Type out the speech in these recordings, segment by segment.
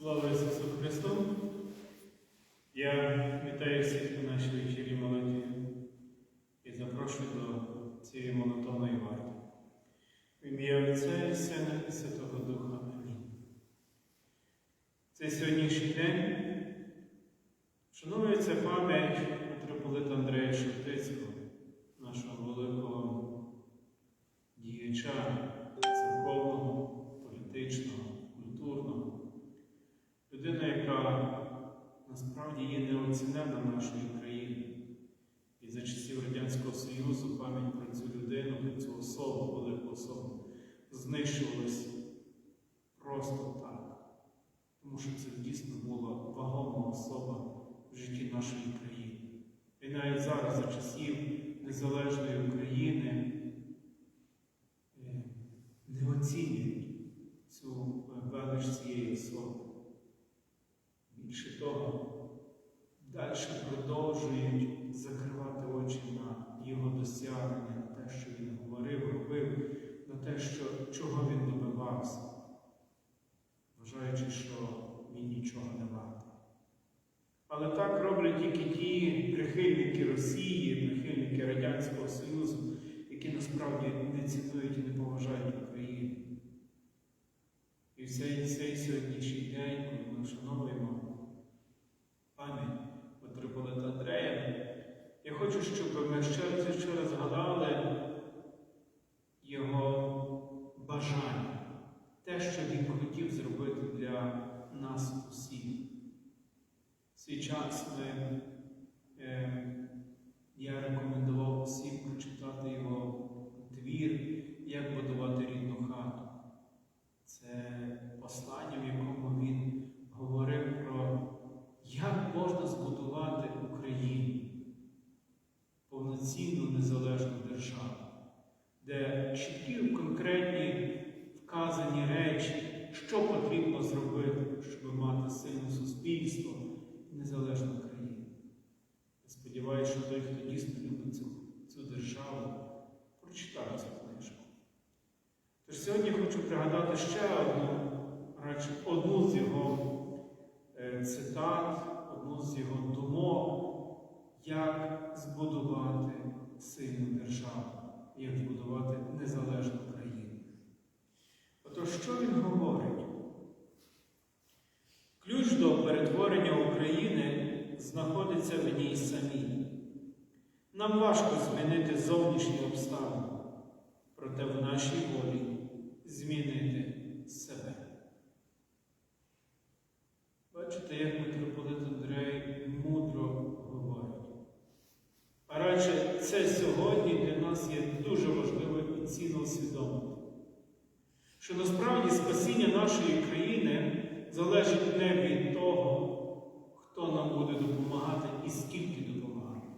Слава Ісусу Христу! Я вітаю всіх на нашій вечірі молитві і запрошую до цієї монотонної варти. В ім'я Отця і Сина і Святого Духа. Амінь. Цей сьогоднішній день вшановується пам'ять митрополита Андрея Шептицького, є нашої країни. І за часів Радянського Союзу пам'ять про цю людину, про цю особу, велику особу, знищувалась просто так. Тому що це дійсно була вагома особа в житті нашої країни. І навіть зараз, за часів Незалежної України, е, не оцінюють цю велич цієї особи. Більше того, далі продовжують закривати очі на його досягнення, на те, що він говорив, робив, на те, що, чого він добивався, вважаючи, що він нічого не вартий. Але так роблять тільки ті прихильники Росії, прихильники Радянського Союзу, які насправді не цінують і не поважають Україну. І в цей, цей сьогоднішній день, коли ми вшановуємо пам'ять митрополита Андрея, я хочу, щоб ми ще раз і ще раз згадали його бажання, те, що він хотів зробити для нас усіх. Свій час ми, чіткі конкретні вказані речі, що потрібно зробити, щоб мати сильне суспільство і незалежну країну. Я сподіваюся, що той, хто дійсно любить цю, цю державу, прочитав цю книжку. Тож сьогодні хочу пригадати ще одну, радше, одну з його е, цитат, одну з його думок, як збудувати сильну державу, як збудувати незалежну країну. Отож, що він говорить? Ключ до перетворення України знаходиться в ній самій. Нам важко змінити зовнішні обставини, проте в нашій волі змінити себе. Бачите, як митрополит Андрей мудро говорить. А радше це сьогодні для нас є дуже важливо і цінно усвідомити, що насправді спасіння нашої країни залежить не від того, хто нам буде допомагати і скільки допомагати,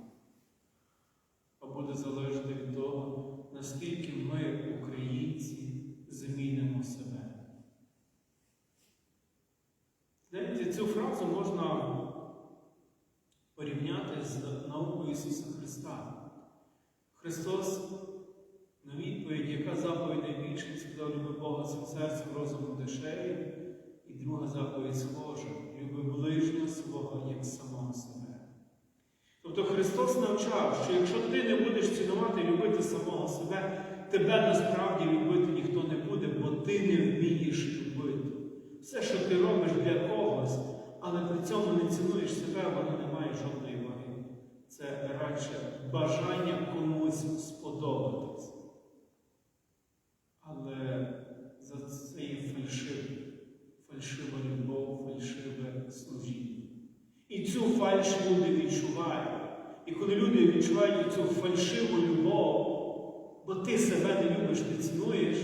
а буде залежати від того, наскільки ми, українці, змінимо себе. Знаєте, цю фразу можна порівняти з наукою Ісуса Христа. Христос на відповідь, яка заповідь найбільше сказав, люби Бога цим серцем, розумом дешеві, і друга заповідь схожа, люби ближнього свого як самого себе. Тобто Христос навчав, що якщо ти не будеш цінувати і любити самого себе, тебе насправді любити ніхто не буде, бо ти не вмієш любити. Все, що ти робиш для когось, але при цьому не цінуєш себе, воно не має жодної ваги. Це радше бажання комусь сподобатись. Але за це є фальшиве, фальшива любов, фальшиве служіння. І цю фальш люди відчувають. І коли люди відчувають цю фальшиву любов, бо ти себе не любиш, не цінуєш,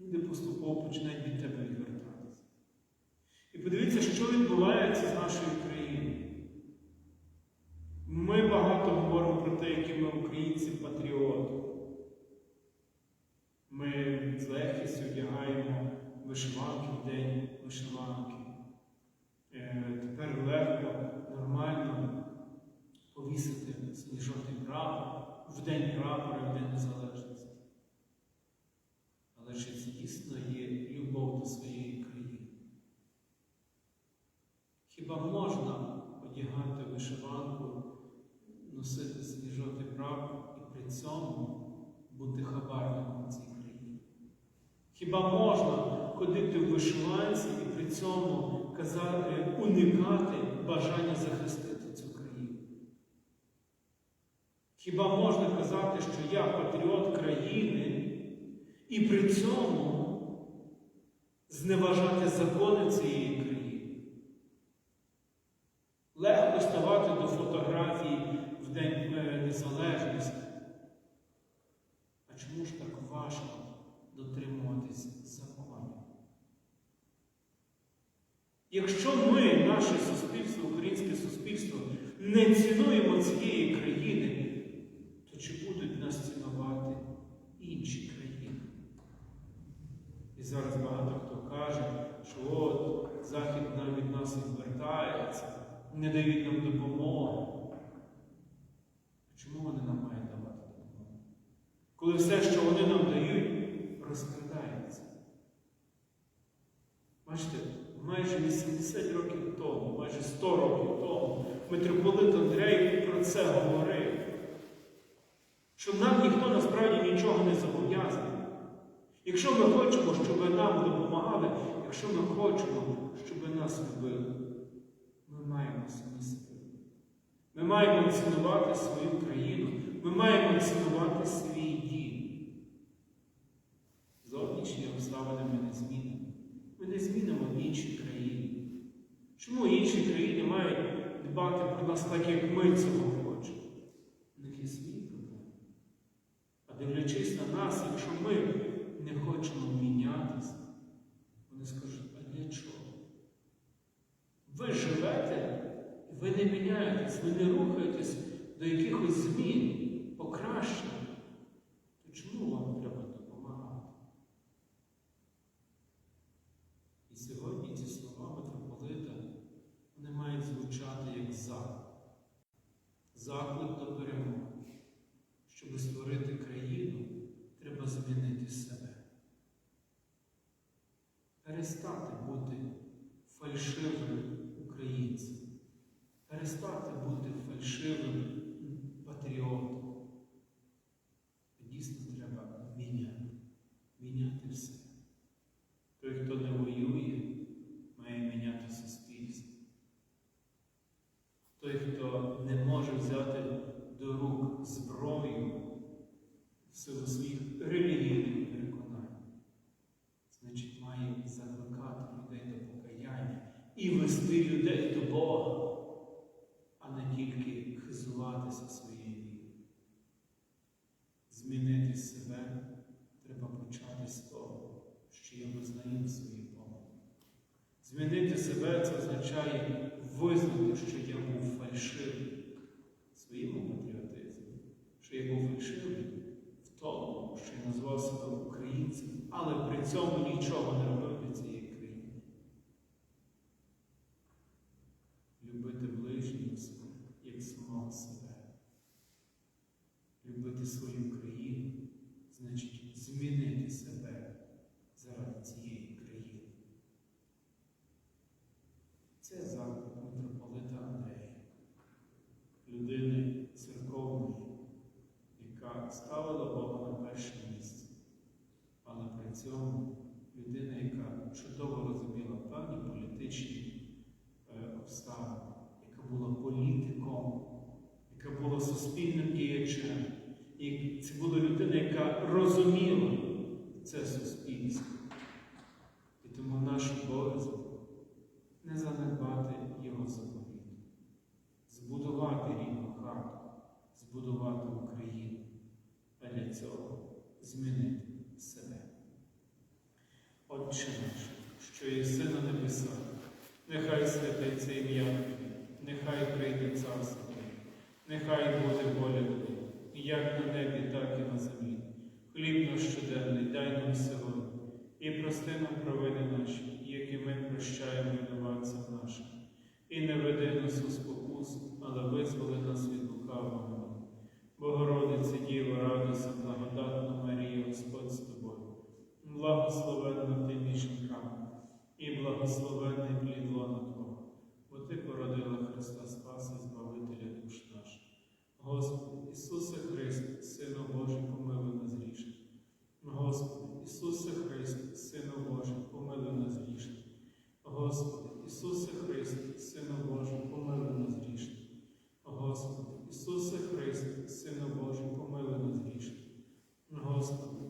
люди поступово починають від тебе відвертатися. І подивіться, що відбувається з нашою країною. Ми багато говоримо про те, які ми українці патріоти. Ми з легкістю вдягаємо вишиванки в день вишиванки. Е, Тепер легко, нормально повісити сніжотий прапор день прапора, в День Незалежності. Але чи дійсно є любов до своєї країни? Хіба можна одягати вишиванку, носити сніжоти прапор і при цьому бути хабарником цій країні? Хіба можна ходити в вишиванці і при цьому казати, уникати бажання захистити цю країну? Хіба можна казати, що я патріот країни і при цьому зневажати закони цієї країни? Легко ставати до фотографій в День е, Незалежності. А чому ж так важко дотримуватись законів? Якщо ми, наше суспільство, українське суспільство, не цінуємо цієї країни, нас цінувати інші країни? І зараз багато хто каже, що от Захід нам від нас відвертається, не дають нам допомоги. Чому вони нам мають давати допомогу? Коли все, що вони нам дають, розкрадається. Бачите, майже 80 років тому, майже 100 років тому митрополит Андрей про це говорив. Що нам ніхто насправді нічого не зобов'язаний. Якщо ми хочемо, щоб нам допомагали, якщо ми хочемо, щоб нас любили, ми маємо самі себе. Ми маємо цінувати свою країну, ми маємо цінувати свій дім. Зовнішні обставини ми не змінимо. Ми не змінимо інші країни. Чому інші країни мають дбати про нас так, як ми цього хочемо? У них є свої проблеми. А дивлячись на нас, якщо ми не хочемо мінятися, вони скажуть, а для чого? Ви живете, і ви не міняєтесь, ви не рухаєтесь до якихось змін, покращень. То чому вам треба допомагати? І сьогодні ці слова митрополита вони мають звучати як заклик до перемоги. Щоб створити країну, треба змінити себе. Перестати бути фальшивим українцем. Перестати бути фальшивим патріотом. Дійсно треба міняти. Міняти все. Той, хто не воює, має міняти суспільство. Той, хто не може взяти до рук зброю в силу своїх релігійних переконань, значить має закликати людей до покаяння і вести людей до Бога, а не тільки хизуватися своєю вірою. Змінити себе треба почати з того, що я визнаю свої помилки. Змінити себе це означає визнати, що я був фальшивий своєму патріотизмі, що я був фальшивий в тому, що я назвав себе українцем, але при цьому нічого не робив для цієї країни. Любити ближнього свого, як самого себе. Любити свою країну значить змінити себе заради цієї країни. Це заклик митрополита Андрея, людини церковної, яка ставила Бога на перше місце, але при цьому людина, яка чудово розуміла певні політичні е, обставини, яка була політиком, яка була суспільним діячем. І це була людина, яка розуміла це суспільство. І тому наш обов'язок не занедбати його заповіт, збудувати рідну хату, збудувати Україну, а для цього змінити себе. Отче наш, що єси на небесах, нехай святиться ім'я Твоє, нехай прийде царство Твоє, нехай буде воля Твоя, як на небі, так і на землі. Хліб наш щоденний дай нам сьогодні, і прости нам провини наші, які ми прощаємо винуватцям нашим. І не веди нас у спокусу, але визволи нас від лукавого. Богородице Діво, радуйся, благословенна ти між жінками, і благословенний плід лона Твого, бо Ти породила Христа Спаса і Збавителя душ наших. Господи Ісусе Христ, Сину Божий, помили нас грішних. Господи Ісусе Христ, Сину Божий, помили нас грішних. Господи Ісусе Христ, Сину Божий, помили нас грішних. Господи Ісусе Христ, Сину Божий, помили нас грішних. Господи.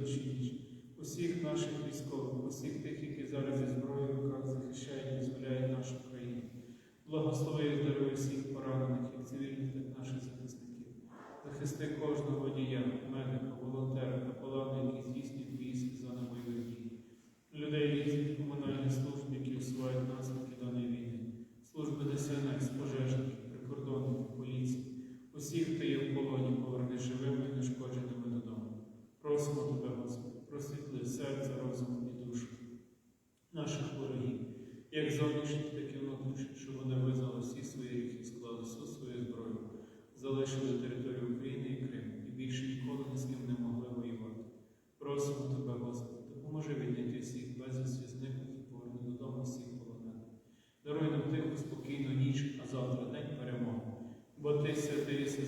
душі ніч, усіх наших військових, усіх тих, які зараз зі зброєю в руках захищають і дозволяють нашу країну. Благослови і здоров'я всіх поранених, як цивільних, так наших захисників. Захисти кожного водія, мене.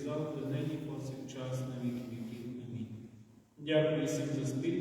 завтра, нині, повсякчас, віки віків. Амінь. Дякую всім за спіль.